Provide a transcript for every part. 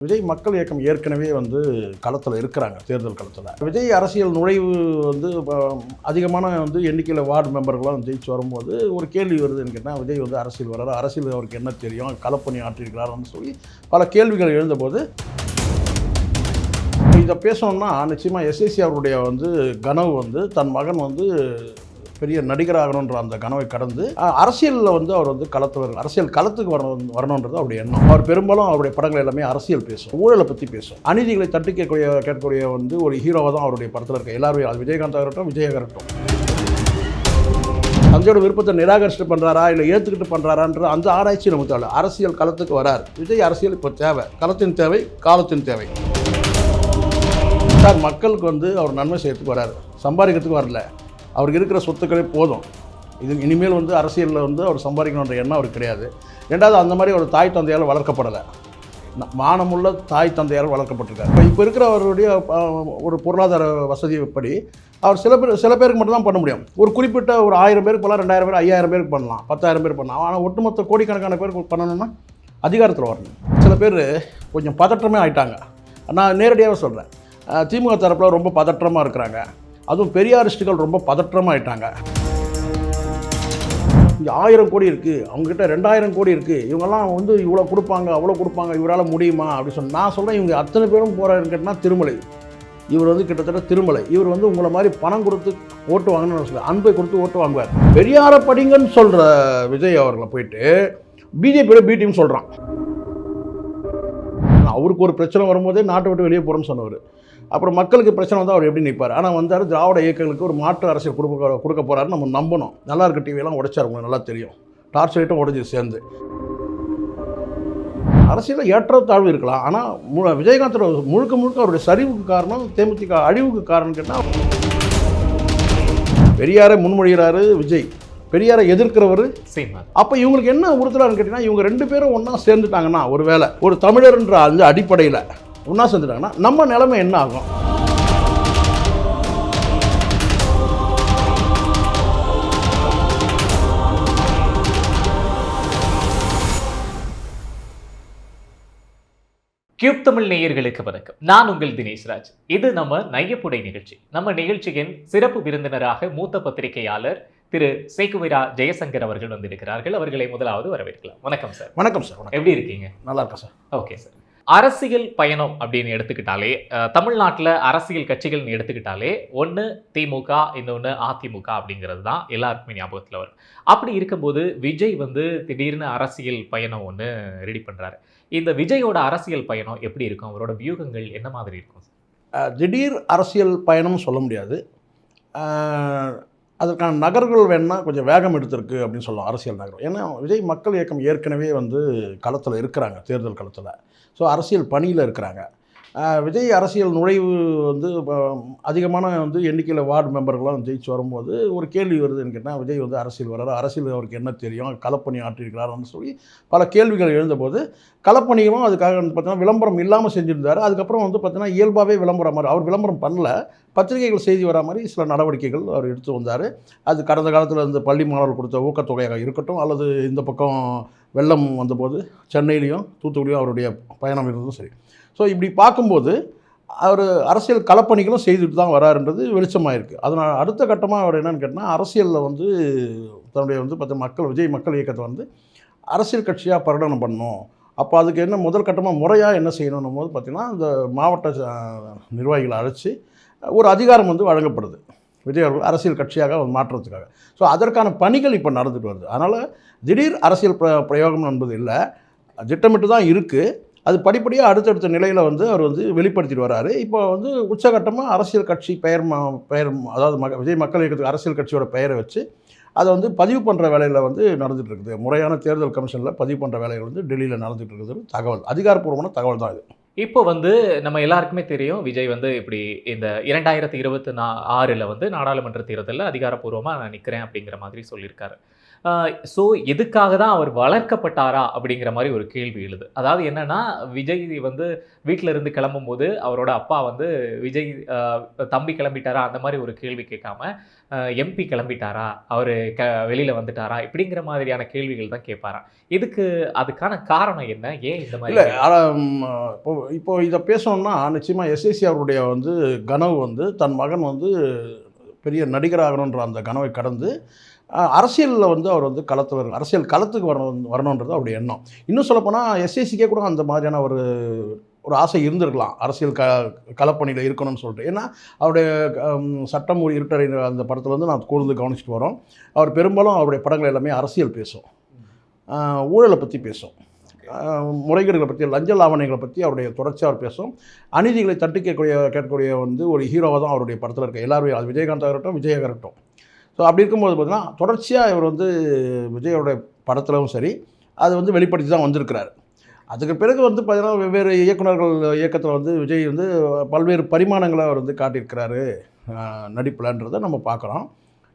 விஜய் மக்கள் இயக்கம் ஏற்கனவே வந்து களத்தில் இருக்கிறாங்க தேர்தல் களத்தில். விஜய் அரசியல் நுழைவு வந்து அதிகமான வந்து எண்ணிக்கையில் வார்டு மெம்பர்கள்லாம் ஜெயிச்சு வரும்போது ஒரு கேள்வி வருதுன்னு கேட்டால் விஜய் வந்து அரசியல் வர்றாரு அரசியல் அவருக்கு என்ன தெரியும்? களப்பணி ஆற்றிருக்கிறாருன்னு சொல்லி பல கேள்விகள் எழுந்தபோது இதை பேசணும்னா நிச்சயமாக எஸ்எஸ்சி அவருடைய வந்து கனவு வந்து தன் மகன் வந்து பெரிய நடிகராகணுன்ற அந்த கனவை கடந்து அரசியலில் வந்து அவர் வந்து களத்தில் அரசியல் களத்துக்கு வரணும் வரணுன்றது அவருடைய எண்ணம். அவர் பெரும்பாலும் அவருடைய படங்கள் எல்லாமே அரசியல் பேசும் ஊழலை பற்றி பேசும். அநீதிகளை தட்டி கேட்கக்கூடிய கேட்கக்கூடிய வந்து ஒரு ஹீரோவாக தான் அவருடைய படத்தில் இருக்க எல்லாருமே. அது விஜயகாந்தாக இருக்கட்டும் விஜயாக இருக்கட்டும் தந்தையோட விருப்பத்தை நிராகரிச்சுட்டு பண்ணுறாரா இல்லை ஏற்றுக்கிட்டு பண்ணுறாரான்ற அந்த ஆராய்ச்சி நமக்கு தேவை அரசியல் களத்துக்கு வரார். விஜய் அரசியல் இப்போ தேவை. களத்தின் தேவை காலத்தின் தேவை. சார் மக்களுக்கு வந்து அவர் நன்மை செய்யறதுக்கு வராரு. சம்பாதிக்கிறதுக்கு வரல. அவருக்கு இருக்கிற சொத்துக்களே போதும். இது இனிமேல் வந்து அரசியலில் வந்து அவர் சம்பாதிக்கணுன்ற எண்ணம் அவருக்கு கிடையாது. ரெண்டாவது அந்த மாதிரி ஒரு தாய் தந்தையால் வளர்க்கப்படலை. மானமுள்ள தாய் தந்தையால் வளர்க்கப்பட்டிருக்காரு. இப்போ இப்போ இருக்கிற அவருடைய ஒரு பொருளாதார வசதி படி அவர் சில பேர் சில பேருக்கு மட்டும்தான் பண்ண முடியும். ஒரு குறிப்பிட்ட ஒரு ஆயிரம் பேருக்கு பண்ணலாம் ரெண்டாயிரம் பேர் ஐயாயிரம் பேருக்கு பண்ணலாம் பத்தாயிரம் பேர் பண்ணலாம். ஆனால் ஒட்டுமொத்த கோடிக்கணக்கான பேருக்கு பண்ணணும்னா அதிகாரத்தில் வரணும். சில பேர் கொஞ்சம் பதற்றமே ஆயிட்டாங்க. நான் நேரடியாகவே சொல்கிறேன் திமுக தரப்பில் ரொம்ப பதற்றமாக இருக்கிறாங்க. அதுவும் பெரியாரிஸ்டுகள் ரொம்ப பதற்றமாக ஆயிட்டாங்க இங்கே ஆயிரம் கோடி இருக்குது அவங்ககிட்ட ரெண்டாயிரம் கோடி இருக்குது இவங்கெல்லாம் வந்து இவ்வளோ கொடுப்பாங்க அவ்வளோ கொடுப்பாங்க இவரால் முடியுமா? அப்படின்னு சொல்லி நான் சொல்கிறேன் இவங்க அத்தனை பேரும் போகிறாருன்னு கேட்டால் திருமலை. இவர் வந்து கிட்டத்தட்ட திருமலை. இவர் வந்து உங்களை மாதிரி பணம் கொடுத்து ஓட்டு வாங்கணும்னு சொல்லி அன்பை கொடுத்து ஓட்டு வாங்குவார். பெரியார படிங்கன்னு சொல்கிற விஜய் அவர்களை போயிட்டு பிஜேபியோட பி டீம் சொல்கிறான் அவருக்கு ஒரு பிரச்சனை வரும்போதே நாட்டை விட்டு வெளியே போகிறோம்னு சொன்னவர். அப்புறம் மக்களுக்கு பிரச்சனை வந்தால் அவர் எப்படி நிற்பார் ஆனால் வந்தார் திராவிட இயக்கங்களுக்கு ஒரு மாற்று அரசியல் கொடுக்க கொடுக்க போகிறாரு நம்ம நம்பணும். நல்லா இருக்க டிவியெல்லாம் உடைச்சார் உங்களுக்கு நல்லா தெரியும். டார்ச் லைட்டும் உடைஞ்சு சேர்ந்து. அரசியலில் ஏற்றத்தாழ்வு இருக்கலாம். ஆனால் மு விஜயகாந்தோட முழுக்க முழுக்க அவருடைய சரிவுக்கு காரணம் தேமுதிக அழிவுக்கு காரணம் கேட்டால் பெரியாரை முன்மொழிகிறாரு விஜய். பெரியாரை எதிர்க்கிறவர் அப்போ இவங்களுக்கு என்ன உறுத்தலான்னு கேட்டிங்கன்னா இவங்க ரெண்டு பேரும் ஒன்றா சேர்ந்துட்டாங்கன்னா ஒருவேளை ஒரு தமிழர்ன்ற அந்த அடிப்படையில் ஒன்றா சேர்ந்துட்டாங்கன்னா நம்ம நிலைமை என்ன ஆகும்? கியூப் தமிழ் நேயர்களுக்கு வணக்கம். நான் உங்கள் தினேஷ் ராஜ். இது நம்ம நையப்புடை நிகழ்ச்சி. நம்ம நிகழ்ச்சியின் சிறப்பு விருந்தினராக மூத்த பத்திரிகையாளர் திரு சேகுவிரா ஜெயசங்கர் அவர்கள் வந்திருக்கிறார்கள். அவர்களை முதலாவது வரவேற்கலாம். வணக்கம் சார். வணக்கம் சார் எப்படி இருக்கீங்க? நல்லா இருக்கா சார். Okay sir. அரசியல் பயணம் அப்படின்னு எடுத்துக்கிட்டாலே தமிழ்நாட்டில் அரசியல் கட்சிகள்னு எடுத்துக்கிட்டாலே ஒன்று திமுக இன்னொன்று அதிமுக அப்படிங்கிறது தான் எல்லாருக்குமே ஞாபகத்தில் வரும். அப்படி இருக்கும்போது விஜய் வந்து திடீர்னு அரசியல் பயணம் ஒன்று ரெடி பண்ணுறாரு இந்த விஜயோட அரசியல் பயணம் எப்படி இருக்கும்? அவரோட வியூகங்கள் என்ன மாதிரி இருக்கும்? திடீர் அரசியல் பயணம்னு சொல்ல முடியாது. அதற்கான நகர்கள் வேணால் கொஞ்சம் வேகம் எடுத்திருக்கு அப்படின்னு சொல்லலாம் அரசியல் நகரம் ஏன்னா விஜய் மக்கள் இயக்கம் ஏற்கனவே வந்து களத்தில் இருக்கிறாங்க தேர்தல் களத்தில். ஸோ அரசியல் பணியில் இருக்கிறாங்க. விஜய் அரசியல் நுழைவு வந்து அதிகமான வந்து எண்ணிக்கையில் வார்டு மெம்பர்கள்லாம் ஜெயிச்சு வரும்போது ஒரு கேள்வி வருதுன்னு கேட்டால் விஜய் வந்து அரசியல் வர்றாரு அரசியல் அவருக்கு என்ன தெரியும்? களப்பணி ஆற்றிருக்கிறாருன்னு சொல்லி பல கேள்விகள் எழுந்தபோது களப்பணியும் அதுக்காக வந்து பார்த்தீங்கன்னா விளம்பரம் இல்லாமல் செஞ்சுருந்தார். அதுக்கப்புறம் வந்து பார்த்தீங்கன்னா இயல்பாகவே விளம்பரம் மாதிரி அவர் விளம்பரம் பண்ணல. பத்திரிகைகள் செய்தி வரா மாதிரி சில நடவடிக்கைகள் அவர் எடுத்து வந்தார். அது கடந்த காலத்தில் இந்த பள்ளி மாணவர்கள் கொடுத்த ஊக்கத்தொகையாக இருக்கட்டும் அல்லது இந்த பக்கம் வெள்ளம் வந்தபோது சென்னையிலையும் தூத்துக்குடியும் அவருடைய பயணம் இருந்ததும் சரி. ஸோ இப்படி பார்க்கும்போது அவர் அரசியல் களப்பணிகளும் செய்துட்டு தான் வராருன்றது வெளிச்சமாக இருக்குது அதனால் அடுத்த கட்டமாக அவர் என்னென்னு கேட்டால் அரசியலில் வந்து தன்னுடைய வந்து பார்த்தா மக்கள் விஜய் மக்கள் இயக்கத்தை வந்து அரசியல் கட்சியாக பிரகடனம் பண்ணணும் அப்போ அதுக்கு என்ன முதல் கட்டமாக முறையாக என்ன செய்யணும் போது பார்த்திங்கன்னா இந்த மாவட்ட நிர்வாகிகளை அழைச்சி ஒரு அதிகாரம் வந்து வழங்கப்படுது. விஜய் அவர்கள் அரசியல் கட்சியாக மாற்றுறதுக்காக. ஸோ அதற்கான பணிகள் இப்போ நடந்துட்டு வருது. அதனால் திடீர் அரசியல் பிர பிரயோகம் என்பது இல்லை. திட்டமிட்டு தான் இருக்குது. அது படிப்படியாக அடுத்தடுத்த நிலையில் வந்து அவர் வந்து வெளிப்படுத்திட்டு வராரு. இப்போ வந்து உச்சகட்டமாக அரசியல் கட்சி பெயர் மா பெயர் அதாவது மக விஜய் மக்கள் இயக்கத்துக்கு அரசியல் கட்சியோட பெயரை வச்சு அதை வந்து பதிவு பண்ணுற வேலையில் வந்து நடந்துகிட்டு இருக்குது. முறையான தேர்தல் கமிஷனில் பதிவு பண்ணுற வேலைகள் வந்து டெல்லியில் நடந்துட்டு இருக்குது தகவல். அதிகாரப்பூர்வமான தகவல் தான் இது. இப்போ வந்து நம்ம எல்லாருக்குமே தெரியும் விஜய் வந்து இப்படி இந்த இரண்டாயிரத்தி இருபத்தி நா ஆறில் வந்து நாடாளுமன்ற தேர்தலில் அதிகாரப்பூர்வமாக நான் நிற்கிறேன் அப்படிங்கிற மாதிரி சொல்லியிருக்காரு. ஸோ எதுக்காக தான் அவர் வளர்க்கப்பட்டாரா அப்படிங்கிற மாதிரி ஒரு கேள்வி எழுது. அதாவது என்னன்னா விஜய் வந்து வீட்டில இருந்து கிளம்பும் போது அவரோட அப்பா வந்து விஜய் தம்பி கிளம்பிட்டாரா அந்த மாதிரி ஒரு கேள்வி கேட்காம எம்பி கிளம்பிட்டாரா? அவர் க வெளியில வந்துட்டாரா? இப்படிங்கிற மாதிரியான கேள்விகள் தான் கேட்பாராம். இதுக்கு அதுக்கான காரணம் என்ன? ஏன் இந்த மாதிரி இப்போ இப்போ இதை பேசணும்னா நிச்சயமாக எஸ்எஸ்சி அவருடைய வந்து கனவு வந்து தன் மகன் வந்து பெரிய நடிகராகணுன்ற அந்த கனவை கடந்து அரசியலில் வந்து அவர் வந்து களத்தில் வரும் அரசியல் களத்துக்கு வரணும் வரணுன்றது அவருடைய எண்ணம். இன்னும் சொல்லப்போனால் எஸ்எஸ்சிக்கே கூட அந்த மாதிரியான ஒரு ஒரு ஆசை இருந்திருக்கலாம். அரசியல் க களப்பணியில் இருக்கணும்னு சொல்லிட்டு. ஏன்னா அவருடைய சட்டம் ஒரு அந்த படத்தில் வந்து நான் கூர்ந்து கவனிச்சுட்டு வரோம். அவர் பெரும்பாலும் அவருடைய படங்கள் எல்லாமே அரசியல் பேசும். ஊழலை பற்றி பேசும். முறைகேடுகளை பற்றி லஞ்ச லாவணைகளை பற்றி அவருடைய தொடர்ச்சியாக அவர் பேசும். அநீதிகளை தட்டி கேட்கக்கூடிய கேட்கக்கூடிய வந்து ஒரு ஹீரோவாக தான் அவருடைய படத்தில் இருக்க. எல்லாருமே அது விஜயகாந்தாக இருக்கட்டும் விஜயாக இருக்கட்டும் ஸோ அப்படி இருக்கும்போது பார்த்தீங்கன்னா தொடர்ச்சியாக இவர் வந்து விஜயோட படத்திலும் சரி அது வந்து வெளிப்படுத்தி தான் வந்திருக்கிறார். அதுக்கு பிறகு வந்து பார்த்திங்கன்னா வெவ்வேறு இயக்குனர்கள் இயக்கத்தில் வந்து விஜய் வந்து பல்வேறு பரிமாணங்களை அவர் வந்து காட்டியிருக்கிறாரு நடிப்புலன்றதை நம்ம பார்க்குறோம்.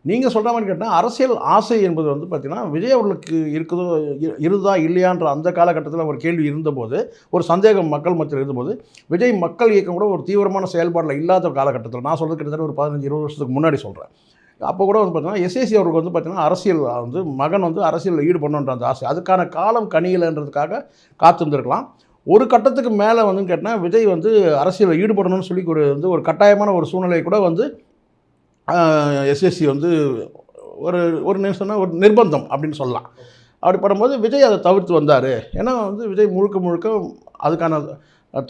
நீங்கள் சொல்கிற மாதிரி கேட்டால் அரசியல் ஆசை என்பது வந்து பார்த்திங்கன்னா விஜய் அவர்களுக்கு இருக்குதோ இ- இருதா இல்லையான்ற அந்த காலகட்டத்தில் ஒரு கேள்வி இருந்தபோது ஒரு சந்தேகம் மக்கள் மத்தியில் இருந்தபோது விஜய் மக்கள் இயக்கம் கூட ஒரு தீவிரமான செயல்பாடில் இல்லாத காலகட்டத்தில் நான் சொல்கிறது கிட்டத்தட்ட ஒரு பதினஞ்சு இருபது வருஷத்துக்கு முன்னாடி சொல்கிறேன் அப்போ கூட வந்து பார்த்தீங்கன்னா எஸ்ஏசி அவருக்கு வந்து பார்த்தீங்கன்னா அரசியல் வந்து மகன் வந்து அரசியலில் ஈடுபடணுன்ற அந்த ஆசை. அதுக்கான காலம் கணியலைன்றதுக்காக காத்திருந்திருக்கலாம். ஒரு கட்டத்துக்கு மேலே வந்து கேட்டால் விஜய் வந்து அரசியலில் ஈடுபடணும்னு சொல்லி ஒரு வந்து ஒரு கட்டாயமான ஒரு சூழ்நிலை கூட வந்து எஸ்எஸ்சி வந்து ஒரு ஒரு நிமிஷம்னா ஒரு நிர்பந்தம் அப்படின்னு சொல்லலாம். அப்படி படும்போது விஜய் அதை தவிர்த்து வந்தார். ஏன்னா வந்து விஜய் முழுக்க முழுக்க அதுக்கான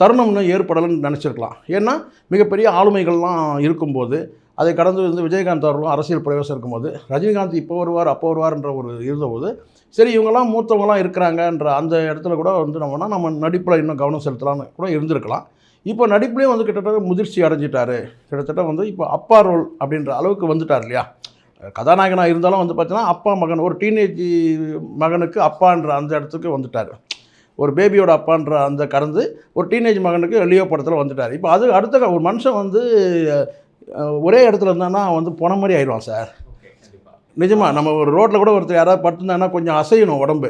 தருணம்னு ஏற்படலைன்னு நினச்சிருக்கலாம். ஏன்னா மிகப்பெரிய ஆளுமைகள்லாம் இருக்கும்போது அதை கடந்து வந்து விஜயகாந்த் அவர்களும் அரசியல் பிரவேசம் இருக்கும்போது ரஜினிகாந்த் இப்போ வருவார் அப்போ வருவார்ன்ற ஒரு இருந்தபோது சரி இவங்கெல்லாம் மூத்தவங்களாம் இருக்கிறாங்கன்ற அந்த இடத்துல கூட வந்து நம்மனா நம்ம நடிப்பில் இன்னும் கவனம் செலுத்தலாம்னு கூட இருந்திருக்கலாம். இப்போ நடிப்புலேயும் வந்து கிட்டத்தட்ட முதிர்ச்சி அடைஞ்சிட்டாரு. கிட்டத்தட்ட வந்து இப்போ அப்பா ரோல் அப்படின்ற அளவுக்கு வந்துட்டார் இல்லையா? கதாநாயகனாக இருந்தாலும் வந்து பார்த்தீங்கன்னா அப்பா மகன் ஒரு டீனேஜ் மகனுக்கு அப்பான்ற அந்த இடத்துக்கு வந்துட்டார். ஒரு பேபியோட அப்பான்ற அந்த கடந்து ஒரு டீனேஜ் மகனுக்கு லியோ படத்தில் வந்துட்டார். இப்போ அது அடுத்த ஒரு மனுஷன் வந்து ஒரே இடத்துல இருந்தானா வந்து போன மாதிரி ஆயிடுவான் சார். நிஜமா நம்ம ஒரு ரோட்டில் கூட ஒருத்தர் யாராவது படுத்துருந்தாங்கன்னா கொஞ்சம் அசையணும் உடம்பு.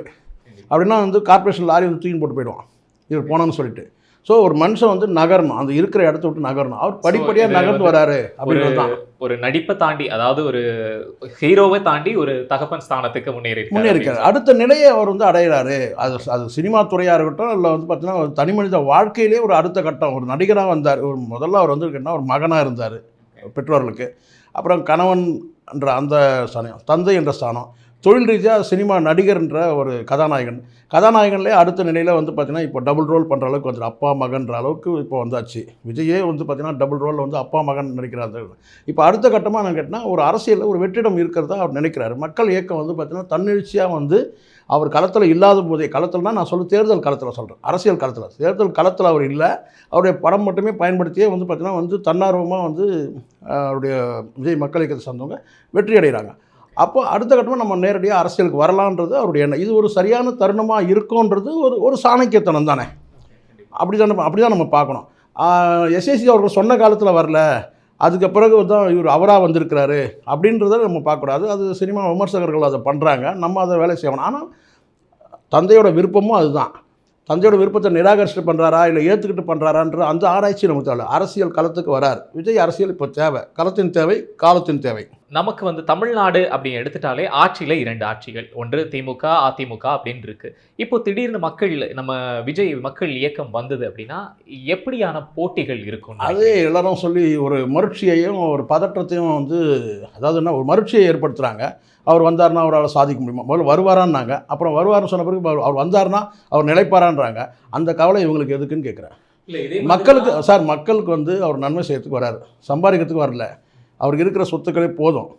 அப்படின்னா வந்து கார்ப்பரேஷன் லாரி வந்து தூக்கி போட்டு போயிடுவான். இவர் போனோன்னு சொல்லிட்டு. ஸோ ஒரு மனுஷன் வந்து நகரணும். அந்த இருக்கிற இடத்த விட்டு நகரணும். அவர் படிப்படியாக நகர்ந்து வராரு அப்படின்றது தான். ஒரு நடிப்பை தாண்டி அதாவது ஒரு ஹீரோவை தாண்டி ஒரு தகப்பன் ஸ்தானத்துக்கு முன்னேறி இருக்காரு முன்னேறிக்காரு அடுத்த நிலையை அவர் வந்து அடையிறாரு. அது அது சினிமா துறையாக இருக்கட்டும் இல்லை வந்து பார்த்தீங்கன்னா ஒரு தனி மனித வாழ்க்கையிலே ஒரு அடுத்த கட்டம். ஒரு நடிகராக வந்தார். ஒரு முதல்ல அவர் வந்து ஒரு மகனாக இருந்தார். பெற்றோர்களுக்கு. அப்புறம் கணவன் என்ற அந்த ஸ்தானம் தந்தை என்ற ஸ்தானம். தொழில் ரீதியாக சினிமா நடிகர்ன்ற ஒரு கதாநாயகன். கதாநாயகன்லேயே அடுத்த நிலையில் வந்து பார்த்திங்கன்னா இப்போ டபுள் ரோல் பண்ணுற அளவுக்கு வந்து அப்பா மகன்ற அளவுக்கு இப்போ வந்தாச்சு. விஜயே வந்து பார்த்திங்கன்னா டபுள் ரோலில் வந்து அப்பா மகன் நினைக்கிறாரு இப்போ அடுத்த கட்டமாக நான் கேட்டால் ஒரு அரசியலில் ஒரு வெற்றிடம் இருக்கிறதா அவர் நினைக்கிறாரு. மக்கள் இயக்கம் வந்து பார்த்தீங்கன்னா தன்னெழுச்சியாக வந்து அவர் களத்தில் இல்லாத போதே களத்தில்னா நான் சொல்ல தேர்தல் களத்தில் சொல்கிறேன் அரசியல் களத்தில். தேர்தல் களத்தில் அவர் இல்லை. அவருடைய படம் மட்டுமே பயன்படுத்தியே வந்து பார்த்திங்கன்னா வந்து தன்னார்வமாக வந்து அவருடைய விஜய் மக்கள் இயக்கத்தை சார்ந்தவங்க வெற்றி அடைகிறாங்க அப்போ அடுத்த கட்டமாக நம்ம நேரடியாக அரசியலுக்கு வரலான்றது அவருடைய எண்ணம். இது ஒரு சரியான தருணமாக இருக்கும்ன்றது ஒரு ஒரு சாணக்கியத்தனம் தானே. அப்படி தான் அப்படி தான் நம்ம பார்க்கணும். எஸ்எஸ்சி அவர்கள் சொன்ன காலத்தில் வரல. அதுக்கு பிறகு தான் இவர் அவராக வந்திருக்கிறாரு அப்படின்றத நம்ம பார்க்கக்கூடாது. அது சினிமா விமர்சகர்கள் அதை பண்ணுறாங்க நம்ம அதை வேலை செய்யணும். ஆனால் தந்தையோட விருப்பமும் அதுதான். தந்தையோட விருப்பத்தை நிராகரிச்சுட்டு பண்ணுறாரா இல்லை ஏற்றுக்கிட்டு பண்ணுறாரான்ற அந்த ஆராய்ச்சி நமக்கு தேவை. அரசியல் களத்துக்கு வரார். விஜய் அரசியல் இப்போ தேவை. களத்தின் தேவை காலத்தின் தேவை. நமக்கு வந்து தமிழ்நாடு அப்படின்னு எடுத்துட்டாலே ஆட்சியில இரண்டு ஆட்சிகள். ஒன்று திமுக அதிமுக அப்படின்னு இருக்கு. இப்போ திடீர்னு மக்கள் நம்ம விஜய் மக்கள் இயக்கம் வந்தது அப்படின்னா எப்படியான போட்டிகள் இருக்கும்? அது எல்லாரும் சொல்லி ஒரு மருட்சியையும் ஒரு பதற்றத்தையும் வந்து அதாவது என்ன ஒரு மருட்சியை ஏற்படுத்துகிறாங்க அவர் வந்தார்னா அவரால் சாதிக்க முடியுமா? முதல்ல வருவாரான்னாங்க. அப்புறம் வருவார்னு சொன்ன பிறகு அவர் அவர் வந்தார்னா அவர் நிலைப்பாரான்றாங்க. அந்த கவலை இவங்களுக்கு எதுக்குன்னு கேட்குறேன். மக்களுக்கு சார் மக்களுக்கு வந்து அவர் நன்மை செய்யறதுக்கு வராரு. சம்பாதிக்கிறதுக்கு வரல. அவருக்கு இருக்கிற சொத்துக்களே போதும்.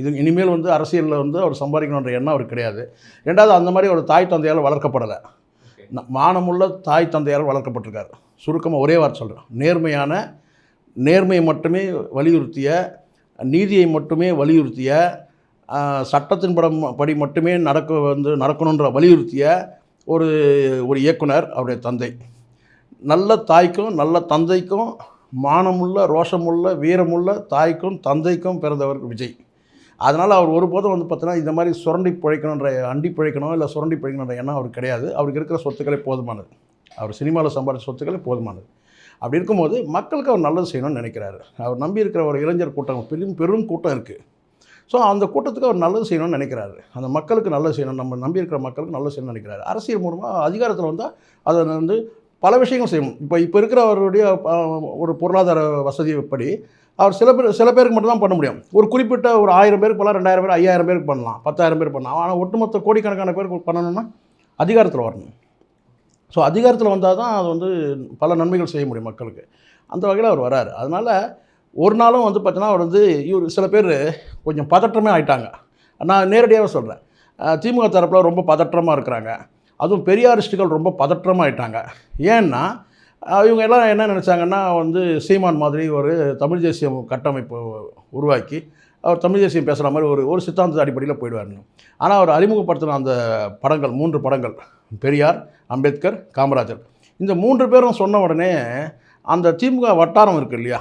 இது இனிமேல் வந்து அரசியலில் வந்து அவர் சம்பாதிக்கணுன்ற எண்ணம் அவருக்கு கிடையாது. ரெண்டாவது அந்த மாதிரி ஒரு தாய் தந்தையால் வளர்க்கப்படலை. மானமுள்ள தாய் தந்தையால் வளர்க்கப்பட்டிருக்காரு. சுருக்கமாக ஒரே வார்த்தை சொல்கிறேன் நேர்மையான நேர்மையை மட்டுமே வலியுறுத்திய நீதியை மட்டுமே வலியுறுத்திய சட்டத்தின் படம் படி மட்டுமே நடக்க வந்து நடக்கணுன்ற வலியுறுத்திய ஒரு ஒரு இயக்குனர் அவருடைய தந்தை. நல்ல தாய்க்கும் நல்ல தந்தைக்கும் மானமுள்ள ரோஷமுள்ள வீரமுள்ள தாய்க்கும் தந்தைக்கும் பிறந்தவர் விஜய். அதனால் அவர் ஒருபோதும் வந்து பார்த்தீங்கன்னா இந்த மாதிரி சுரண்டி பிழைக்கணுன்ற அண்டி பிழைக்கணும் இல்லை சுரண்டி பிழைக்கணுன்ற எண்ணம் அவருக்கு கிடையாது. அவருக்கு இருக்கிற சொத்துக்களே போதுமானது. அவர் சினிமாவில் சம்பாதிச்ச சொத்துக்களே போதுமானது. அப்படி இருக்கும்போது மக்களுக்கு அவர் நல்லது செய்யணும்னு நினைக்கிறாரு. அவர் நம்பி இருக்கிற ஒரு இளைஞர் கூட்டம் பெரும் பெரும் கூட்டம் இருக்குது ஸோ அந்த கூட்டத்துக்கு அவர் நல்லது செய்யணும்னு நினைக்கிறாரு. அந்த மக்களுக்கு நல்லது செய்யணும் நம்ம நம்பி இருக்கிற மக்களுக்கு நல்லது செய்யணும்னு நினைக்கிறாரு. அரசியல் மூலமாக அதிகாரத்தில் வந்தால் அதை வந்து பல விஷயங்கள் செய்யணும் இப்போ இப்போ இருக்கிற அவருடைய ஒரு பொருளாதார வசதி படி அவர் சில பேர் சில பேருக்கு மட்டும் தான் பண்ண முடியும். ஒரு குறிப்பிட்ட ஒரு ஆயிரம் பேருக்கு பண்ணலாம் ரெண்டாயிரம் பேர் ஐயாயிரம் பேருக்கு பண்ணலாம் பத்தாயிரம் பேர் பண்ணலாம். ஆனால் ஒட்டுமொத்த கோடிக்கணக்கான பேருக்கு பண்ணணும்னா அதிகாரத்தில் வரணும். ஸோ அதிகாரத்தில் வந்தால் தான் அது வந்து பல நன்மைகள் செய்ய முடியும் மக்களுக்கு. அந்த வகையில் அவர் வராரு. அதனால் ஒரு நாளும் வந்து பார்த்தீங்கன்னா அவர் வந்து இவர் சில பேர் கொஞ்சம் பதற்றமே ஆயிட்டாங்க. நான் நேரடியாகவே சொல்கிறேன் திமுக தரப்பில் ரொம்ப பதற்றமாக இருக்கிறாங்க. அதுவும் பெரியாரிஸ்டுகள் ரொம்ப பதற்றமாக ஆயிட்டாங்க. ஏன்னா இவங்க எல்லாம் என்ன நினச்சாங்கன்னா வந்து சீமான் மாதிரி ஒரு தமிழ் தேசிய கட்டமைப்பு உருவாக்கி அவர் தமிழ் தேசியம் பேசுகிற மாதிரி ஒரு ஒரு சித்தாந்த அடிப்படையில் போயிடுவார்னு ஆனால் அவர் அறிமுகப்படுத்தின அந்த படங்கள் மூன்று படங்கள் பெரியார் அம்பேத்கர் காமராஜர் இந்த மூன்று பேரும் சொன்ன உடனே அந்த திமுக வட்டாரம் இருக்குது இல்லையா?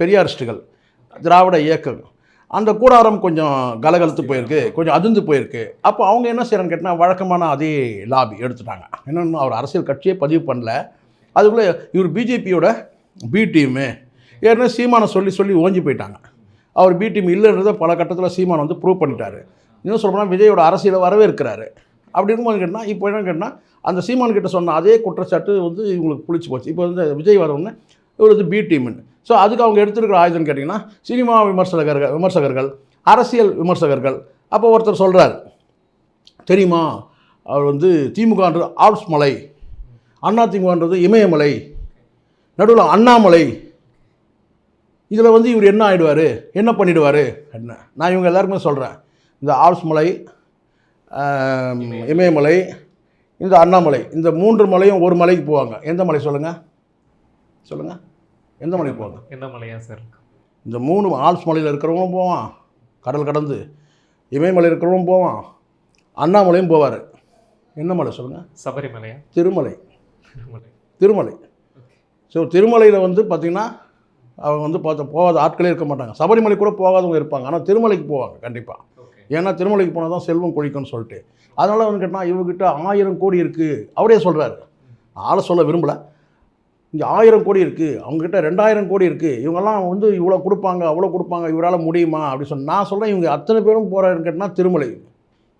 பெரியாரிஸ்டுகள் திராவிட இயக்கம் அந்த கூடாரம் கொஞ்சம் கலகலத்து போயிருக்கு கொஞ்சம் அதிர்ந்து போயிருக்கு. அப்போ அவங்க என்ன செய்கிறான்னு கேட்டால் வழக்கமான அதே லாபி எடுத்துட்டாங்க. என்னென்னு அவர் அரசியல் கட்சியே பதிவு பண்ணல. அதுக்குள்ளே இவர் பிஜேபியோட பி டீமு ஏற்கனவே சீமானை சொல்லி சொல்லி ஓஞ்சி போயிட்டாங்க. அவர் பி டீம் இல்லைன்றதை பல கட்டத்தில் சீமான் வந்து ப்ரூவ் பண்ணிட்டாரு. இன்னும் சொல்லப்போனால் விஜயோட அரசியலை வரவேற்கிறாரு. அப்படி இருக்கும்போது கேட்டால் இப்போ என்னன்னு கேட்டால் அந்த சீமான் கிட்ட சொன்ன அதே குற்றச்சாட்டு வந்து இவங்களுக்கு புளிச்சு போச்சு. இப்போ வந்து விஜய் வரவுன்னு இவர் வந்து பி டீம்னு ஸோ அதுக்கு அவங்க எடுத்துருக்கிற ஆயுதம்னு கேட்டிங்கன்னா சினிமா விமர்சகர்கள் விமர்சகர்கள் அரசியல் விமர்சகர்கள். அப்போ ஒருத்தர் சொல்கிறார் தெரியுமா? அவர் வந்து திமுகன்றது ஆல்ப்ஸ் மலை அண்ணா திமுகன்றது இமயமலை நடுவில் அண்ணாமலை. இதில் வந்து இவர் என்ன ஆகிடுவார் என்ன பண்ணிடுவார்? என்ன? நான் இவங்க எல்லாருக்குமே சொல்கிறேன் இந்த ஆல்ப்ஸ் மலை இமயமலை. இந்த அண்ணாமலை இந்த மூன்று மலையும் ஒரு மலைக்கு போவாங்க. எந்த மலை சொல்லுங்கள் சொல்லுங்கள் எந்த மலைக்கு போவாங்க எந்த மலையா சார்? இந்த மூணு ஆல்ப்ஸ் மலையில் இருக்கிறவங்களும் போவான். கடல் கடந்து இமயமலை இருக்கிறவங்களும் போவான். அண்ணாமலையும் போவார். என்ன மலை சொல்லுங்கள் சபரிமலையா? திருமலை. திருமலை. திருமலை. ஸோ திருமலையில் வந்து பார்த்திங்கன்னா அவங்க வந்து பார்த்த போகாத ஆட்களே இருக்க மாட்டாங்க. சபரிமலை கூட போகாதவங்க இருப்பாங்க. ஆனால் திருமலைக்கு போவாங்க கண்டிப்பாக ஏன்னா திருமலைக்கு போனால் தான் செல்வம் கொழிக்கும்னு சொல்லிட்டு. அதனால் வந்து கேட்டால் இவர்கிட்ட ஆயிரம் கோடி இருக்குது அவரே சொல்கிறாரு ஆளை சொல்ல விரும்பலை. இங்கே ஆயிரம் கோடி இருக்குது அவங்கக்கிட்ட ரெண்டாயிரம் கோடி இருக்குது இவங்கெல்லாம் வந்து இவ்வளோ கொடுப்பாங்க அவ்வளோ கொடுப்பாங்க இவரால் முடியுமா? அப்படி சொன்ன நான் சொல்கிறேன் இவங்க அத்தனை பேரும் போகிறாருன்னு கேட்டால் திருமலை.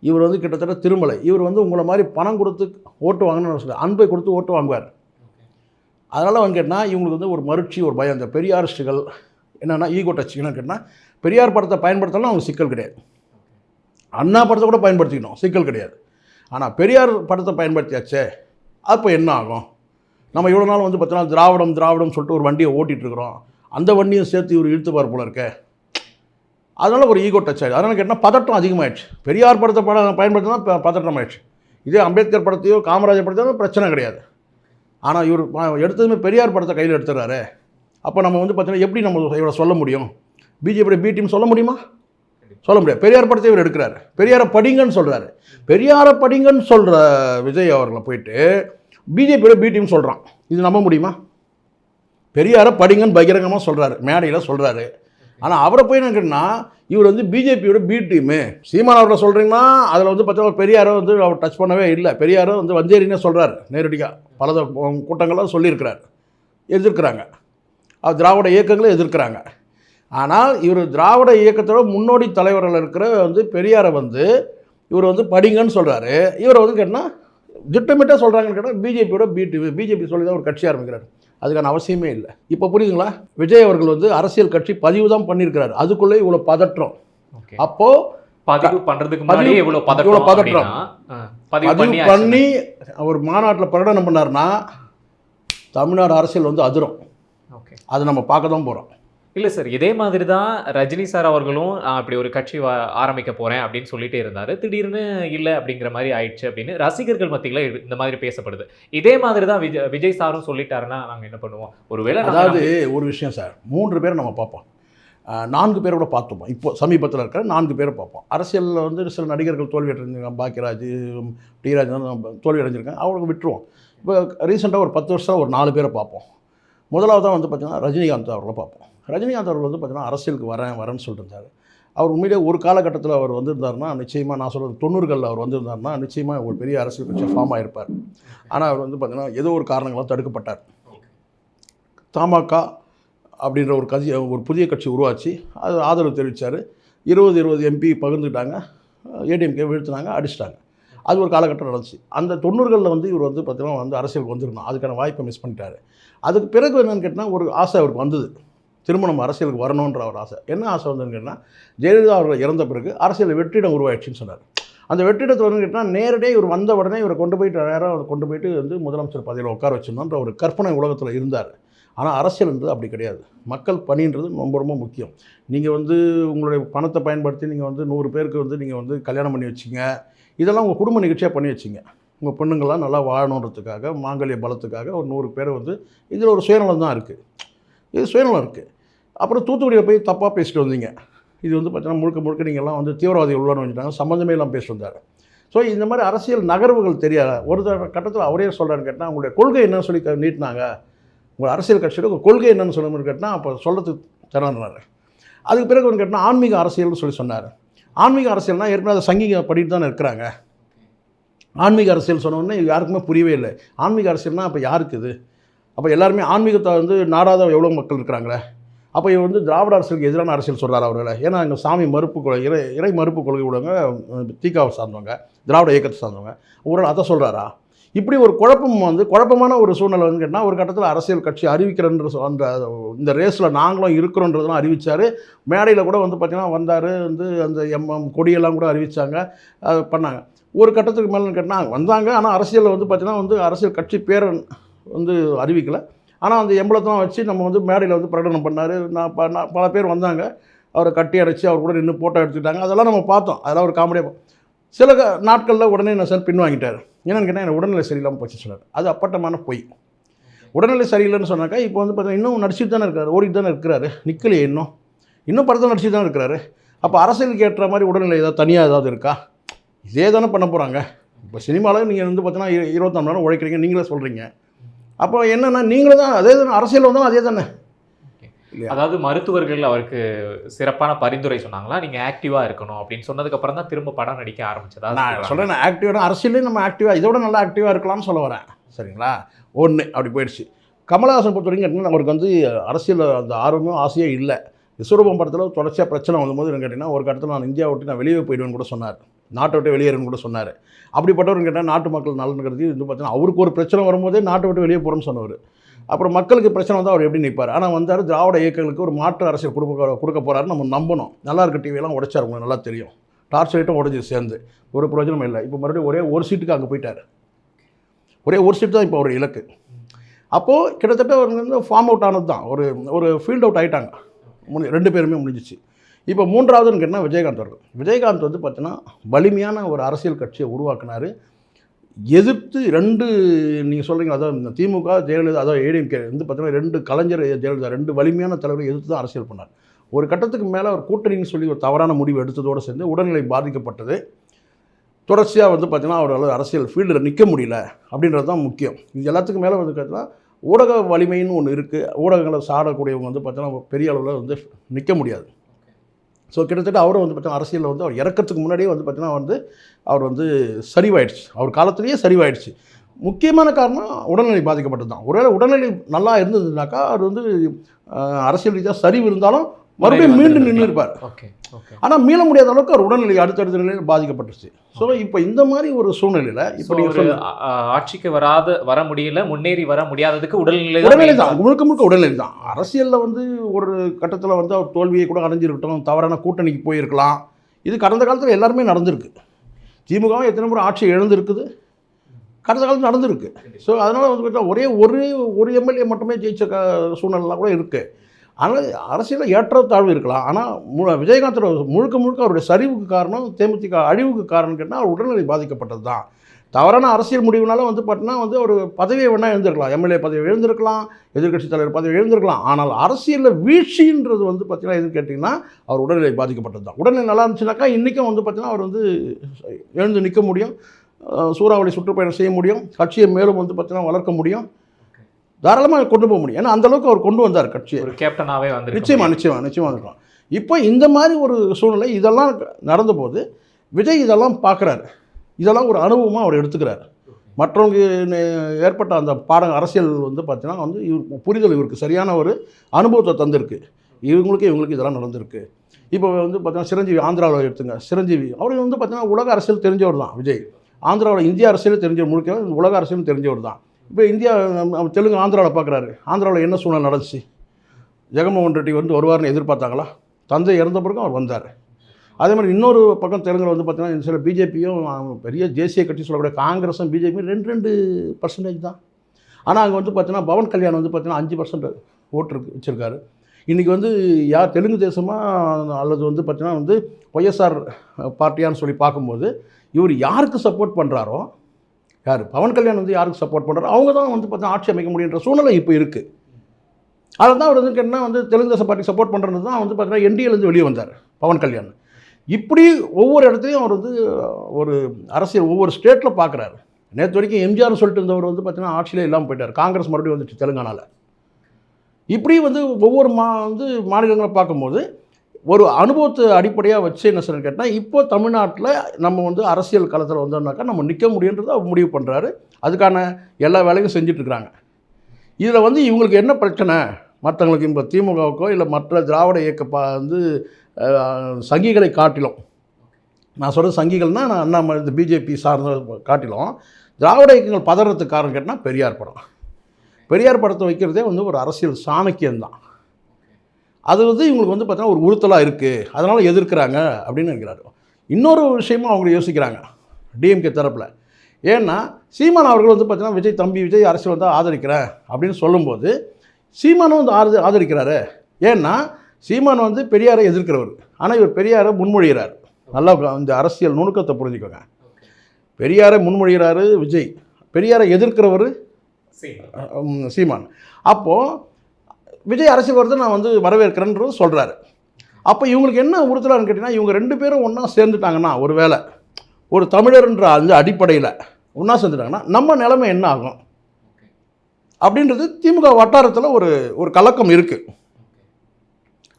இவர் வந்து கிட்டத்தட்ட திருமலை. இவர் வந்து உங்களை மாதிரி பணம் கொடுத்து ஓட்டு வாங்கணும்னு சொல்ல அன்பை கொடுத்து ஓட்டு வாங்குவார். அதனால் வந்து கேட்டால் இவங்களுக்கு வந்து ஒரு மறுச்சி ஒரு பயம். இந்த பெரியாரிஸ்டுகள் என்னென்னா ஈகோ டச் என்னன்னு கேட்டால் பெரியார் படத்தை பயன்படுத்தலாம் அவங்க சிக்கல் கிடையாது. அண்ணா படத்தை கூட பயன்படுத்திக்கணும். சிக்கல் கிடையாது. ஆனால் பெரியார் படத்தை பயன்படுத்தியாச்சே அப்போ என்ன ஆகும்? நம்ம இவ்வளோ நாள் வந்து பார்த்தோன்னா திராவிடம் திராவிடம் சொல்லிட்டு ஒரு வண்டியை ஓட்டிகிட்டு இருக்கிறோம் அந்த வண்டியும் சேர்த்து இவர் இழுத்துப்பார் போல இருக்க. அதனால் ஒரு ஈகோ டச் ஆகிடுது அதனால் கேட்டால் பதட்டம் அதிகமாகிடுச்சு பெரியார் படத்தை படம் பயன்படுத்தினா ப- பதட்டம் ஆயிடுச்சு இதே அம்பேத்கர் படத்தையோ காமராஜர் படத்தையோ பிரச்சனை கிடையாது. ஆனால் இவர் எடுத்ததுமே பெரியார் படத்தை கையில் எடுத்துடுறாரு. அப்போ நம்ம வந்து பார்த்தீங்கன்னா எப்படி நம்ம இவரை சொல்ல முடியும்? பிஜேபியோட பி டீம் சொல்ல முடியுமா? சொல்ல முடியாது. பெரியார் படத்தை இவர் எடுக்கிறாரு. பெரியாரை படிங்கன்னு சொல்கிறாரு பெரியாரை படிங்கன்னு சொல்கிற விஜய் அவர்களை போயிட்டு பிஜேபியோட பி டீம் சொல்கிறான் இது நம்ப முடியுமா? பெரியாரை படிங்கன்னு பகிரங்கமாக சொல்கிறாரு மேடையில் சொல்கிறாரு ஆனால் அவரை போய் என்ன கேட்டால் இவர் வந்து பிஜேபியோட பி டீமு சீமான் அவர்களை சொல்கிறீங்கன்னா அதில் வந்து பார்த்தீங்கன்னா பெரியாரை வந்து அவர் டச் பண்ணவே இல்லை. பெரியாரை வந்து வந்தேரினே சொல்கிறார் நேரடியாக பல த- கூட்டங்கள்லாம் சொல்லியிருக்கிறார். எதிர்க்கிறாங்க. அவர் திராவிட இயக்கங்களை எதிர்க்கிறாங்க. ஆனால் இவர் திராவிட இயக்கத்தோட முன்னோடி தலைவர்கள் இருக்கிற வந்து பெரியாரை வந்து இவர் வந்து படிங்கன்னு சொல்கிறாரு இவரை வந்து கேட்டால் திட்டமிட்டாக சொல்கிறாங்கன்னு கேட்டால் பிஜேபியோட பிடி பிஜேபி சொல்லி தான் ஒரு கட்சி ஆரம்பிக்கிறார். அதுக்கான அவசியமே இல்லை. இப்போ புரியுதுங்களா? விஜய் அவர்கள் வந்து அரசியல் கட்சி பதிவு தான் பண்ணியிருக்கிறாரு. அதுக்குள்ளே இவ்வளோ பதற்றம். அப்போது பதிவு பண்றதுக்கு இவ்வளவு பதட்டம். அப்படின்னா, ஆ, பதிவு பண்ணி அவர் மாநாட்டில் பிரகடனம் பண்ணார்னா தமிழ்நாடு அரசியல் வந்து அதிரும். ஓகே. அதை நம்ம பார்க்க தான் போகிறோம் இல்ல சார் இதே மாதிரி தான் ரஜினி சார் அவர்களும் "நான் அப்படி ஒரு கட்சி ஆரம்பிக்க போறேன் அப்படின்னு சொல்லிட்டே இருந்தாரு. திடீர்னு இல்ல அப்படிங்கிற மாதிரி ஆயிடுச்சு அப்படின்னு ரசிகர்கள் மத்தியில இந்த மாதிரி பேசப்படுது. இதே மாதிரி தான் விஜய் விஜய் சாரும் சொல்லிட்டாருன்னா நாங்க என்ன பண்ணுவோம்? ஒருவேளை அதாவது ஒரு விஷயம் சார் மூன்று பேரை நம்ம பார்ப்போம். நான்கு பேரை கூட பார்த்துப்போம். இப்போ சமீபத்தில் இருக்கிற நான்கு பேரை பார்ப்போம். அரசியலில் வந்து சில நடிகர்கள் தோல்வி அடைஞ்சிருக்காங்க. பாக்கியராஜ் டி ராஜன் தோல்வி அடைஞ்சிருக்காங்க. அவங்களுக்கு விட்டுருவோம். இப்போ ரீசெண்டாக ஒரு பத்து வருஷம் ஒரு நாலு பேரை பார்ப்போம். முதலாவதாக வந்து பார்த்திங்கன்னா ரஜினிகாந்த் அவர்களை பார்ப்போம். ரஜினிகாந்த் அவர்கள் வந்து பார்த்தீங்கன்னா அரசியலுக்கு வரேன் வரேன்னு சொல்லிட்டு அவர் உண்மையிலே ஒரு காலகட்டத்தில் அவர் வந்திருந்தாருன்னா நிச்சயமாக நான் சொல்கிறது தொண்ணூறுகளில் அவர் வந்திருந்தாருன்னா நிச்சயமாக ஒரு பெரிய அரசியல் கட்சி ஃபார்ம் ஆகிருப்பார் ஆனால் அவர் வந்து பார்த்தீங்கன்னா ஏதோ ஒரு காரணங்களால் தடுக்கப்பட்டார். தமாக அப்படின்ற ஒரு கட்சி ஒரு புதிய கட்சி உருவாச்சு. அது ஆதரவு தெரிவித்தார் இருபது இருபது எம்பி பகிர்ந்துக்கிட்டாங்க. ஏடிஎம்கே வீழ்த்தினாங்க அடிச்சிட்டாங்க. அது ஒரு காலகட்டம் நடந்துச்சு. அந்த தொண்ணூறுகளில் வந்து இவர் வந்து பார்த்திங்கன்னா வந்து அரசியலுக்கு வந்திருக்கணும். அதுக்கான வாய்ப்பை மிஸ் பண்ணிட்டாரு. அதுக்கு பிறகு என்னென்னு கேட்டால் ஒரு ஆசை அவருக்கு வந்தது. திருமணம் அரசியலுக்கு வரணுன்ற ஒரு ஆசை. என்ன ஆசை வந்ததுன்னு கேட்டால் ஜெயலலிதா அவர்கள் இறந்த பிறகு அரசியல் வெற்றிடம் உருவாயிடுச்சுன்னு சொன்னார். அந்த வெற்றிடத்தை வந்து கேட்டால் நேரடியாக இவர் வந்த உடனே இவரை கொண்டு போயிட்டு நேராக கொண்டு போயிட்டு வந்து முதலமைச்சர் பதவியில் உட்கார வச்சிடணுன்ற ஒரு கற்பனை உலகத்தில் இருந்தார். ஆனால் அரசியல்ன்றது அப்படி கிடையாது. மக்கள் பணின்றது ரொம்ப ரொம்ப முக்கியம். நீங்கள் வந்து உங்களுடைய பணத்தை பயன்படுத்தி நீங்கள் வந்து நூறு பேருக்கு வந்து நீங்கள் வந்து கல்யாணம் பண்ணி வச்சிங்க. இதெல்லாம் உங்கள் குடும்ப நிகழ்ச்சியாக பண்ணி வச்சிங்க. உங்கள் பெண்ணுங்கள்லாம் நல்லா வாழணுன்றதுக்காக மாங்கல்ய பலத்துக்காக ஒரு நூறு பேர் வந்து இதில் ஒரு சுயநலம் தான் இருக்குது இது சுயநலம் இருக்குது அப்புறம் தூத்துக்குடியில் போய் தப்பாக பேசிட்டு வந்தீங்க. இது வந்து பார்த்தீங்கன்னா முழுக்க முழுக்க நீங்கள்லாம் வந்து தீவிரவாதிகள் உள்ளன்னு வச்சுட்டாங்க சம்மந்தமே எல்லாம் பேசிட்டு வந்தார். ஸோ இந்த மாதிரி அரசியல் நகர்வுகள் தெரியாத ஒரு தடவை கட்டத்தில் அவரே சொல்கிறான்னு கேட்டால் உங்களுடைய கொள்கை என்னன்னு சொல்லி நீட்டினாங்க. உங்கள் அரசியல் கட்சியோட உங்கள் கொள்கை என்னன்னு சொல்லணும்னு கேட்டால் அப்போ சொல்கிறதுக்கு திறந்தார் அதுக்கு பிறகு வந்து கேட்டால் ஆன்மீக அரசியல்னு சொல்லி சொன்னார். ஆன்மீக அரசியல்னால் ஏற்கனவே அதை சங்கிங்க படிட்டு தானே இருக்கிறாங்க. ஆன்மீக அரசியல் சொன்னோன்னே யாருக்குமே புரியவே இல்லை. ஆன்மீக அரசியல்னால் அப்போ யாருக்கு இது? அப்போ எல்லாருமே ஆன்மீகத்தை வந்து நாடாத எவ்வளோ மக்கள் இருக்கிறாங்களே? அப்போ இவர் வந்து திராவிட அரசியலுக்கு எதிரான அரசியல் சொல்கிறார் அவர்களை. ஏன்னா எங்கள் சாமி மறுப்பு கொள்கை இறை இறை மறுப்பு கொள்கை உள்ளவங்க தீகாவை சார்ந்தவங்க திராவிட இயக்கத்தை சார்ந்தவங்க ஒரு அதை சொல்கிறாரா இப்படி ஒரு குழப்பம் வந்து குழப்பமான ஒரு சூழ்நிலை வந்து கேட்டால் ஒரு கட்டத்தில் அரசியல் கட்சி அறிவிக்கிறன்ற சொ- அந்த இந்த ரேஸில் நாங்களும் இருக்கிறோன்றதெல்லாம் அறிவித்தார் மேடையில் கூட வந்து பார்த்திங்கன்னா வந்தார் வந்து அந்த எம்எம் கொடியெல்லாம் கூட அறிவித்தாங்க அது பண்ணாங்க. ஒரு கட்டத்துக்கு மேலே கேட்டால் வந்தாங்க. ஆனால் அரசியலில் வந்து பார்த்திங்கன்னா வந்து அரசியல் கட்சி பேரை வந்து அறிவிக்கலை. ஆனால் அந்த எம்பளத்தெல்லாம் வச்சு நம்ம வந்து மேடையில் வந்து பிரகடனம் பண்ணார். நான் ப- நான் பல பேர் வந்தாங்க. அவரை கட்டி அடைச்சி அவர் கூட நின்று ஃபோட்டோ எடுத்துக்கிட்டாங்க. அதெல்லாம் நம்ம பார்த்தோம். அதெல்லாம் ஒரு காமெடியாக சில நாட்களில் உடனே என்ன சார் பின்வாங்கிட்டார் என்னென்னு கேட்டால் எனக்கு உடல்நிலை சரியில்லாமல் போச்சு சொன்னார் அது அப்பட்டமான பொய். உடல்நிலை சரியில்லைன்னு சொன்னாக்கா இப்போ வந்து பார்த்தீங்கன்னா இன்னும் நடிச்சுட்டு தானே இருக்காரு. ஓடிட்டு தானே இருக்கிறாரு. நிற்கலையே இன்னும். இன்னும் படத்தில் நடிச்சுட்டு தானே இருக்கிறாரு. அப்போ அரசியலுக்கு ஏற்ற மாதிரி உடல்நிலை ஏதாவது தனியாக ஏதாவது இருக்கா? இதே தானே பண்ண போகிறாங்க இப்போ சினிமாவில் நீங்கள் வந்து பார்த்தீங்கன்னா இரு- இருபத்தாம் நேரம் உழைக்கிறீங்க. நீங்களே சொல்கிறீங்க அப்போ என்னென்னா நீங்களும் தான் அதே தானே அரசியல் வந்தாலும் அதே தானே? அதாவது மருத்துவர்கள் அவருக்கு சிறப்பான பரிந்துரை சொன்னாங்களா? நீங்க ஆக்டிவா இருக்கணும் அப்படின்னு சொன்னதுக்கு அப்புறம் தான் திரும்ப படம் நடிக்க ஆரம்பிச்சதா? நான். சொல்கிறேன் ஆக்டிவாக அரசியலையும் நம்ம ஆக்டிவாக இதோட நல்லா ஆக்டிவாக இருக்கலாம்னு சொல்ல வரேன். சரிங்களா? ஒன்று அப்படி போயிடுச்சு. கமலஹாசன் பொறுத்த வரைக்கும் கேட்டிங்கன்னா அவருக்கு வந்து அரசியல் அந்த ஆர்வமும் ஆசையே இல்லை. விஸ்வரூபம் படத்தில் தொடர்ச்சியாக பிரச்சனை வந்தபோது கேட்டிங்கன்னா ஒரு கட்டத்தில் நான் இந்தியா விட்டு நான் வெளியே போயிடுவேன்னு கூட சொன்னார். நாட்டை விட்டு வெளியேறுன்னு கூட சொன்னார். அப்படிப்பட்டவர் கேட்டால் நாட்டு மக்கள் நலன் கருதி வந்து பார்த்தீங்கன்னா அவருக்கு ஒரு பிரச்சனை வரும்போதே நாட்டை விட்டு வெளியே போகிறோம்னு சொன்னவர். அப்புறம் மக்களுக்கு பிரச்சனை வந்தால் அவர் எப்படி நிற்பார் ஆனால் வந்தார் திராவிட இயக்கங்களுக்கு ஒரு மாற்று அரசியல் கொடுக்க கொடுக்க போகிறாரு நம்ம நம்பணும். நல்லா இருக்க டிவியெல்லாம் உடைச்சார் உங்களுக்கு நல்லா தெரியும். டார்ச் லைட்டும் உடஞ்சி சேர்ந்து. ஒரு பிரயோஜனம் இல்லை. இப்போ மறுபடியும் ஒரே ஒரு சீட்டுக்கு அங்கே போயிட்டார். ஒரே ஒரு சீட்டு தான் இப்போ அவர் இலக்கு. அப்போது கிட்டத்தட்ட அவர் வந்து ஃபார்ம் அவுட் ஆனது தான் ஒரு ஒரு ஃபீல்ட் அவுட் ஆகிட்டாங்க முடி ரெண்டு பேருமே முடிஞ்சிச்சு. இப்போ மூன்றாவதுன்னு கேட்டால் விஜயகாந்த் அவர்கள். விஜயகாந்த் வந்து பார்த்தீங்கன்னா வலிமையான ஒரு அரசியல் கட்சியை உருவாக்குனார். எதிர்த்து ரெண்டு நீங்கள் சொல்கிறீங்க அதாவது இந்த திமுக ஜெயலலிதா அதாவது ஏடிஎம்கே வந்து பார்த்தீங்கன்னா ரெண்டு கலைஞர் ஜெயலலிதா ரெண்டு வலிமையான தலைவரை எதிர்த்து தான் அரசியல் பண்ணார். ஒரு கட்டத்துக்கு மேலே ஒரு கூட்டணின்னு சொல்லி ஒரு தவறான முடிவு எடுத்ததோடு சேர்ந்து உடல்நிலை பாதிக்கப்பட்டது. தொடர்ச்சியாக வந்து பார்த்தீங்கன்னா அவரால் அரசியல் ஃபீல்டில் நிற்க முடியல அப்படின்றது தான் முக்கியம். இது எல்லாத்துக்கும் மேலே வந்து பார்த்தீங்கன்னா ஊடக வலிமைன்னு ஒன்று இருக்குது ஊடகங்களை சாடக்கூடியவங்க வந்து பார்த்தீங்கன்னா பெரிய அளவில் வந்து நிற்க முடியாது. ஸோ கிட்டத்தட்ட அவரும் வந்து பார்த்தீங்கன்னா அரசியலில் வந்து அவர் இறக்கிறதுக்கு முன்னாடியே வந்து பார்த்தீங்கன்னா வந்து அவர் வந்து சரிவாயிடுச்சு. அவர் காலத்திலேயே சரிவாயிடுச்சு. முக்கியமான காரணம் உடல்நிலை பாதிக்கப்பட்டது தான் ஒருவேளை உடல்நிலை நல்லா இருந்ததுனாக்கா அவர் வந்து அரசியல் ரீதியாக சரிவு இருந்தாலும் மறுபடியும் மீண்டும் நின்று இருப்பார் ஆனால் மீள முடியாத அளவுக்கு அவர் உடல்நிலை அடுத்தடுத்த நிலையில் பாதிக்கப்பட்டுருச்சு. ஸோ இப்போ இந்த மாதிரி ஒரு சூழ்நிலையில் இப்போ ஆட்சிக்கு வராத வர முடியல முன்னேறி வர முடியாததுக்கு உடல்நிலை உடல்நிலை தான். முழுக்க முழுக்க உடல்நிலை தான். அரசியலில் வந்து ஒரு கட்டத்தில் வந்து அவர் தோல்வியை கூட அடைஞ்சிருக்கட்டும் தவறான கூட்டணிக்கு போயிருக்கலாம். இது கடந்த காலத்தில் எல்லாருமே நடந்திருக்கு. திமுகவும் எத்தனை முறை ஆட்சி எழுந்திருக்குது கடந்த காலத்தில் நடந்திருக்கு. ஸோ அதனால் வந்து பார்த்தா ஒரே ஒரு ஒரு எம்எல்ஏ மட்டுமே ஜெயிச்ச சூழ்நிலைலாம் கூட இருக்குது ஆனால் அரசியலில் ஏற்றத்தாழ்வு இருக்கலாம். ஆனால் மு விஜயகாந்தோட முழுக்க முழுக்க அவருடைய சரிவுக்கு காரணம் தேமுதிக அழிவுக்கு காரணம் கேட்டால் அவர் உடல்நிலை பாதிக்கப்பட்டது தான். தவறான அரசியல் முடிவுனால வந்து பார்த்தீங்கன்னா வந்து ஒரு பதவியை வேணால் எழுந்திருக்கலாம். எம்எல்ஏ பதவி எழுந்திருக்கலாம் எதிர்க்கட்சி தலைவர் பதவி எழுந்திருக்கலாம். ஆனால் அரசியலில் வீழ்ச்சின்றது வந்து பார்த்திங்கன்னா எதுன்னு கேட்டிங்கன்னா அவர் உடல்நிலை பாதிக்கப்பட்டது தான். உடல்நிலை நல்லா இருந்துச்சுனாக்கா இன்றைக்கும் வந்து பார்த்திங்கன்னா அவர் வந்து எழுந்து நிற்க முடியும். சூறாவளி சுற்றுப்பயணம் செய்ய முடியும். கட்சியை மேலும் வந்து பார்த்தீங்கன்னா வளர்க்க முடியும். தாராளமாக கொண்டு போக முடியும். ஏன்னா அந்த அளவுக்கு அவர் கொண்டு வந்தார் கட்சியை. ஒரு கேப்டனாவே வந்து நிச்சயமா நிச்சயமா நிச்சயமா இருக்கலாம் இப்போ இந்த மாதிரி ஒரு சூழ்நிலை இதெல்லாம் நடந்தபோது விஜய் இதெல்லாம் பார்க்குறாரு. இதெல்லாம் ஒரு அனுபவமாக அவர் எடுத்துக்கிறார். மற்றவங்க ஏற்பட்ட அந்த பாடம் அரசியல் வந்து பார்த்தீங்கன்னா வந்து இவர் புரிதல் இவருக்கு சரியான ஒரு அனுபவத்தை தந்திருக்கு. இவங்களுக்கு இவங்களுக்கு இதெல்லாம் நடந்திருக்கு. இப்போ வந்து பார்த்தீங்கன்னா சிரஞ்சீவி ஆந்திராவில் எடுத்துங்க. சிரஞ்சீவி அவர் வந்து பார்த்தீங்கன்னா உலக அரசியல் தெரிஞ்சவர் தான் விஜய். ஆந்திராவில் இந்திய அரசியல் தெரிஞ்ச முழுக்க உலக அரசியலும் தெரிஞ்சவர் தான். இப்போ இந்தியா நம்ம- தெலுங்கு ஆந்திராவில் பார்க்குறாரு. ஆந்திராவில் என்ன சூழ்நிலை நடந்துச்சு? ஜெகன்மோகன் ரெட்டி வந்து வருவார்னு எதிர்பார்த்தாங்களா? தந்தை இறந்த பிறகு அவர் வந்தார். அதே மாதிரி இன்னொரு பக்கம் தெலுங்கில் வந்து பார்த்தீங்கன்னா சில பிஜேபியும் பெரிய தேசிய கட்சி சொல்லக்கூடிய காங்கிரஸும் பிஜேபியும் ரெண்டு ரெண்டு பர்சன்டேஜ் தான். ஆனால் அங்கே வந்து பார்த்தீங்கன்னா பவன் கல்யாணம் வந்து பார்த்தீங்கன்னா அஞ்சு பர்சன்ட் ஓட்டு வச்சுருக்காரு. இன்றைக்கி வந்து யார் தெலுங்கு தேசமாக அல்லது வந்து பார்த்தீங்கன்னா வந்து ஒய்எஸ்ஆர் பார்ட்டியான்னு சொல்லி பார்க்கும்போது இவர் யாருக்கு சப்போர்ட் பண்ணுறாரோ யார்? பவன் கல்யாண் வந்து யாருக்கு சப்போர்ட் பண்ணுறாரு அவங்க தான் வந்து பார்த்தீங்கன்னா ஆட்சி அமைக்க முடியுன்ற சூழ்நிலை இப்போ இருக்குது அதில் தான் அவர் வந்து என்ன வந்து தெலுங்கு தேச பார்ட்டி சப்போர்ட் பண்ணுறது தான் வந்து பார்த்தீங்கன்னா என்டிஏலேருந்து வெளியே வந்தார் பவன் கல்யாண். இப்படி ஒவ்வொரு இடத்துலையும் அவர் வந்து ஒரு அரசியல் ஒவ்வொரு ஸ்டேட்டில் பார்க்குறாரு நேற்று வரைக்கும் எம்ஜிஆர் சொல்லிட்டு இருந்தவர் வந்து பார்த்தீங்கன்னா ஆட்சியிலே இல்லாமல் போயிட்டார். காங்கிரஸ் மறுபடியும் வந்துச்சு தெலுங்கானாவில் இப்படி வந்து ஒவ்வொரு மா வந்து மாநிலங்களை பார்க்கும்போது ஒரு அனுபவத்தை அடிப்படையாக வச்சு என்ன சொல்லி கேட்டால் இப்போ தமிழ்நாட்டில் நம்ம வந்து அரசியல் களத்தில் வந்தோம்னாக்கா நம்ம நிற்க முடியுன்றதை அவர் முடிவு பண்ணுறாரு அதுக்கான எல்லா வேலையும் செஞ்சிட்ருக்குறாங்க இதில் வந்து இவங்களுக்கு என்ன பிரச்சனை? மற்றவங்களுக்கு இப்போ திமுகவுக்கோ இல்லை மற்ற திராவிட இயக்க பா வந்து சங்கிகளை காட்டிலும். நான் சொல்கிறது சங்கிகள்னால் நான் அண்ணாமலை இந்த பிஜேபி சார்ந்த காட்டிலும் திராவிட இயக்கங்கள் பதறதுக்கு காரணம் கேட்டால் பெரியார் படம். பெரியார் படத்தை வைக்கிறதே வந்து ஒரு அரசியல் சாணக்கியம் தான் அது வந்து இவங்களுக்கு வந்து பார்த்தீங்கன்னா ஒரு உறுத்தலாக இருக்குது அதனால் எதிர்க்கிறாங்க அப்படின்னு நினைக்கிறாரு இன்னொரு விஷயமும் அவங்க யோசிக்கிறாங்க. டிஎம்கே தரப்பில். ஏன்னா சீமான் அவர்கள் வந்து பார்த்தீங்கன்னா விஜய் தம்பி விஜய் அரசியல் வந்து ஆதரிக்கிறேன் அப்படின்னு சொல்லும்போது சீமானும் வந்து ஆதரி ஆதரிக்கிறாரு. ஏன்னா சீமான் வந்து பெரியாரை எதிர்க்கிறவர். ஆனால் இவர் பெரியாரை முன்மொழிகிறார். நல்லா இந்த அரசியல் நுணுக்கத்தை புரிஞ்சுக்கோங்க. பெரியாரை முன்மொழிகிறாரு விஜய். பெரியாரை எதிர்க்கிறவர் சீமான். அப்போது விஜய் அரசியல் வரதை நான் வந்து வரவேற்கிறேன்றது சொல்கிறாரு அப்போ இவங்களுக்கு என்ன உறுத்தலான்னு கேட்டிங்கன்னா இவங்க ரெண்டு பேரும் ஒன்றா சேர்ந்துட்டாங்கன்னா ஒரு வேளை ஒரு தமிழர்ன்ற அந்த அடிப்படையில் ஒன்றா சேர்ந்துட்டாங்கன்னா நம்ம நிலைமை என்ன ஆகும்? அப்படின்றது திமுக வட்டாரத்தில் ஒரு ஒரு கலக்கம் இருக்குது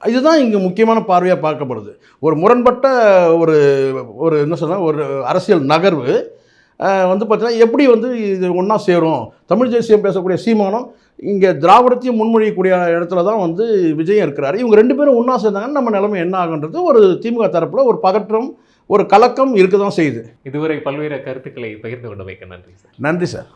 இதுதான் இங்கே முக்கியமான பார்வையாக பார்க்கப்படுது. ஒரு முரண்பட்ட ஒரு ஒரு என்ன சொல்ல ஒரு அரசியல் நகர்வு வந்து பார்த்தீங்கன்னா எப்படி வந்து இது ஒன்றா சேரும்? தமிழ் தேசியம் பேசக்கூடிய சீமானம் இங்கே திராவிடத்தையும் முன்மொழியக்கூடிய இடத்துல தான் வந்து விஜயம் இருக்கிறாரு. இவங்க ரெண்டு பேரும் ஒன்றா சேர்ந்தாங்கன்னா நம்ம நிலைமை என்ன ஆகுன்றது ஒரு திமுக தரப்பில் ஒரு பதற்றம் ஒரு கலக்கம் இருக்க தான் செய்யுது. இதுவரை பல்வேறு கருத்துக்களை பகிர்ந்து கொண்டமைக்கு நன்றி சார். நன்றி சார்.